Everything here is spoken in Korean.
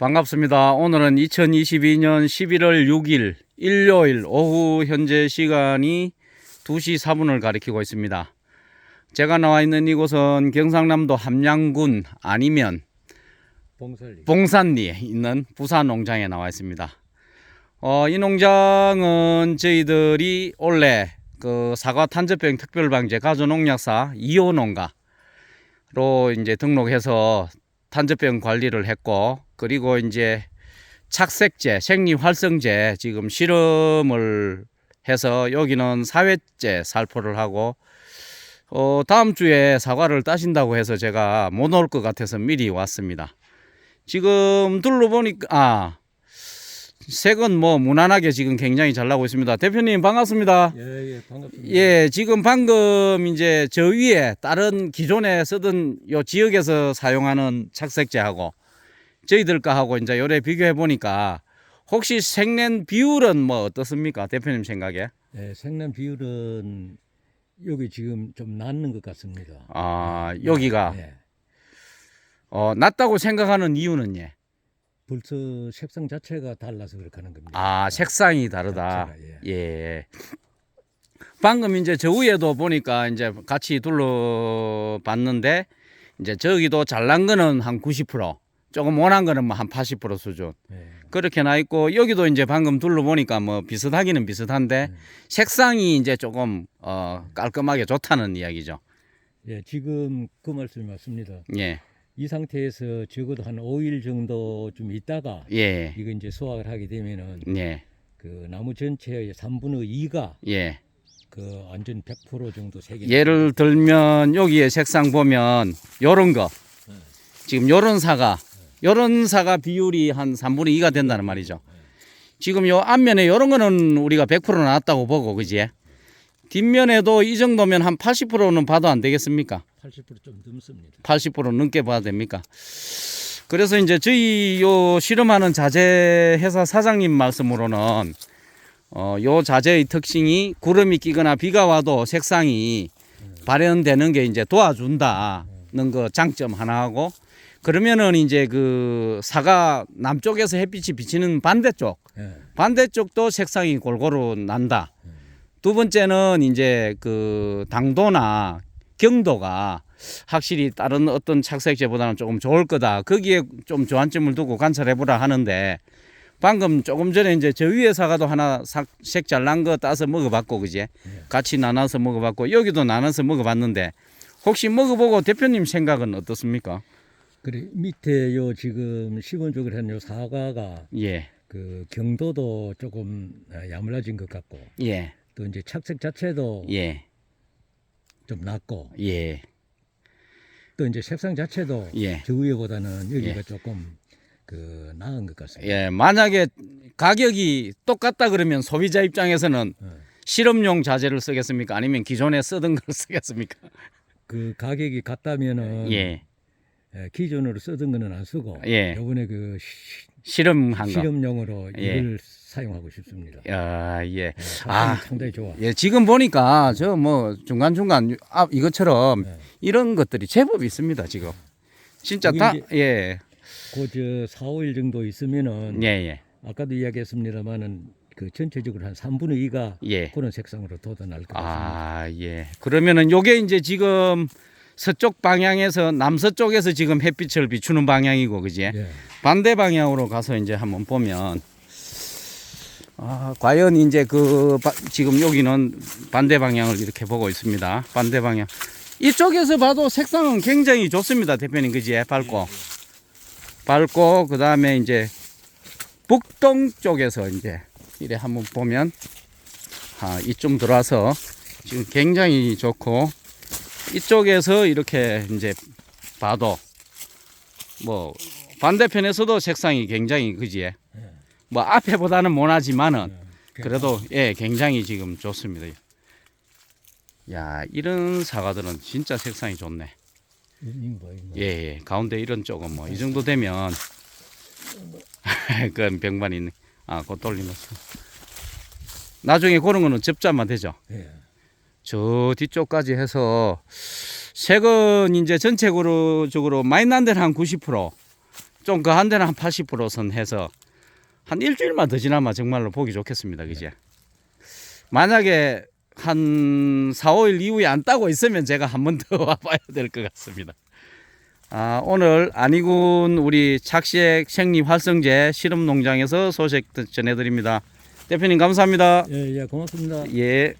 반갑습니다. 오늘은 2022년 11월 6일 일요일 오후 현재 시간이 2시 4분을 가리키고 있습니다. 제가 나와 있는 이곳은 경상남도 함양군 아니면. 봉산리에 있는 부산 농장에 나와 있습니다. 어, 이 농장은 저희들이 원래 그 사과 탄저병 특별방제 가조농약사 2호 농가로 이제 등록해서 탄저병 관리를 했고 그리고 이제 착색제, 생리활성제 지금 실험을 해서 여기는 사회제 살포를 하고 어, 다음 주에 사과를 따신다고 해서 제가 못 올 것 같아서 미리 왔습니다. 지금 둘러보니까 아 색은 뭐 무난하게 지금 굉장히 잘 나고 있습니다. 대표님 반갑습니다. 예, 예, 반갑습니다. 예, 지금 방금 이제 저 위에 다른 기존에 쓰던 요 지역에서 사용하는 착색제하고 저희들 거하고 이제 요래 비교해 보니까 혹시 생낸 비율은 뭐 어떻습니까? 대표님 생각에? 예, 생남 비율은 여기 지금 좀 낮는 것 같습니다. 아, 여기가 예. 어, 낮다고 생각하는 이유는 예. 벌써 색상 자체가 달라서 그렇게 하는 겁니다. 아, 색상이 다르다. 자체가, 예. 예. 방금 이제 저 위에도 보니까 이제 같이 둘러봤는데 이제 저기도 잘난 거는 한 90%, 조금 원한 거는 뭐 한 80% 수준. 예. 그렇게 나 있고 여기도 이제 방금 둘러보니까 뭐 비슷하기는 비슷한데 음. 색상이 이제 조금 어 깔끔하게 좋다는 이야기죠. 예, 지금 그 말씀이 맞습니다. 예. 이 상태에서 적어도 한 5일 정도 좀 있다가 예. 이거 이제 수확을 하게 되면은 예. 그 나무 전체의 3분의 2가 예. 그 완전 100% 정도 색이 예를 들면 여기에 색상 보면 요런 거 지금 요런 사과 요런 사과 비율이 한 3분의 2가 된다는 말이죠. 지금 요 앞면에 요런 거는 우리가 100% 나왔다고 보고 그지? 뒷면에도 이 정도면 한 80%는 봐도 안 되겠습니까? 80%좀 넘습니다. 80% 넘게 봐야 됩니까? 그래서 이제 저희 요 실험하는 자재 회사 사장님 말씀으로는 어, 요 자재의 특징이 구름이 끼거나 비가 와도 색상이 발현되는 게 이제 도와준다는 거 장점 하나하고 그러면은 이제 그 사과 남쪽에서 햇빛이 비치는 반대쪽 예. 반대쪽도 색상이 골고루 난다. 두 번째는 이제 그 당도나 경도가 확실히 다른 어떤 착색제보다는 조금 좋을 거다. 거기에 좀 조안점을 두고 관찰해 보라 하는데 방금 조금 전에 이제 저 위에 사과도 하나 색 잘 난 거 따서 먹어봤고 그지? 같이 나눠서 먹어봤고 여기도 나눠서 먹어봤는데 혹시 먹어보고 대표님 생각은 어떻습니까? 그래 밑에 요 지금 시원 쪽을 한요 사과가 예, 그 경도도 조금 어, 야물라진 것 같고 예, 또 이제 착색 자체도 예, 좀 낮고 예, 또 이제 색상 자체도 예. 저 위에보다는 여기가 예. 조금 그 나은 것 같습니다. 예. 만약에 가격이 똑같다 그러면 소비자 입장에서는 예. 실험용 자재를 쓰겠습니까? 아니면 기존에 쓰던 걸 쓰겠습니까? 그 가격이 같다면은 예. 예, 기존으로 쓰던 거는 안 쓰고 예. 요번에 그 시- 실험한 거. 실험용으로 예. 이걸 사용하고 싶습니다. 야, 예. 예, 아. 상당히, 좋아. 예, 지금 보니까 저 뭐 중간 중간 아, 이것처럼 예. 이런 것들이 제법 있습니다, 지금. 진짜 다, 예, 그저 4, 5일 정도 있으면은 예, 예, 아까도 이야기했습니다만은 그 전체적으로 한 3분의 2가 예. 그런 색상으로 돋아날 것 같습니다. 아, 예. 그러면은 요게 이제 지금 서쪽 방향에서 남서쪽에서 지금 햇빛을 비추는 방향이고, 그지? 예. 반대 방향으로 가서 이제 한번 보면 아, 과연 이제 그 바- 지금 여기는 반대 방향을 이렇게 보고 있습니다. 반대 방향. 이쪽에서 봐도 색상은 굉장히 좋습니다, 대표님. 그지? 밝고. 밝고 그 다음에 이제 북동 쪽에서 이제 이래 한번 보면 아, 이쯤 들어와서 지금 굉장히 좋고 이쪽에서 이렇게 이제 봐도 뭐 반대편에서도 색상이 굉장히 그지 뭐 앞에보다는 못하지만은 그래도 예 굉장히 지금 좋습니다. 야 이런 사과들은 진짜 색상이 좋네. 예, 예. 가운데 이런 쪽은 뭐 이 정도 되면 그 병반이 있네. 아, 그거 돌리면서 나중에 그런 거는 접자만 되죠. 예. 저 뒤쪽까지 해서 색은 이제 전체적으로 적으로 많이 난 데는 한 90%, 좀 그한 데는 한 80%선 해서 한 일주일만 더 지나면 정말로 보기 좋겠습니다. 그지? 만약에 한 4, 5일 이후에 안 따고 있으면 제가 한 번 더 와봐야 될 것 같습니다. 아, 오늘 안희군 우리 착시액 생리 활성제 실험 농장에서 소식 전해드립니다. 대표님 감사합니다. 예, 예, 고맙습니다. 예.